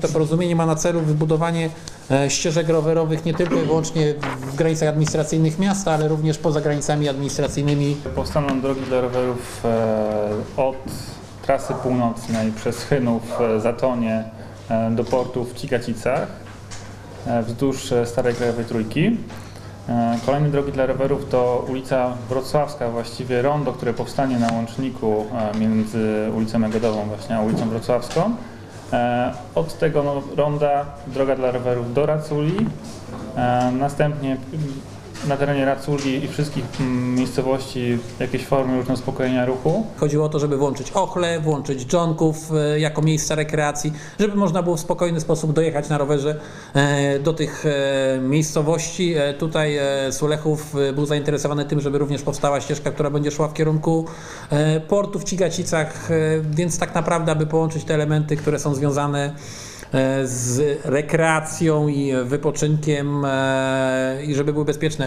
To porozumienie ma na celu wybudowanie e, ścieżek rowerowych nie tylko i wyłącznie w granicach administracyjnych miasta, ale również poza granicami administracyjnymi Powstaną drogi dla rowerów e, od trasy północnej przez Chynów, e, Zatonie do portu w Cikacicach e, wzdłuż Starej Krajowej Trójki. Kolejne drogi dla rowerów to ulica Wrocławska, właściwie rondo, które powstanie na łączniku między ulicą Jagodową właśnie a ulicą Wrocławską. E, Od tego no, ronda droga dla rowerów do Raculi, e, następnie na terenie Raculi i wszystkich mm, miejscowości jakieś formy różne uspokojenia ruchu. Chodziło o to, żeby włączyć Ochle, włączyć Dżonków e, jako miejsca rekreacji, żeby można było w spokojny sposób dojechać na rowerze e, do tych e, miejscowości. Tutaj Sulechów był zainteresowany tym, żeby również powstała ścieżka, która będzie szła w kierunku portu w Cigacicach, więc tak naprawdę, aby połączyć te elementy, które są związane z rekreacją i wypoczynkiem i żeby były bezpieczne.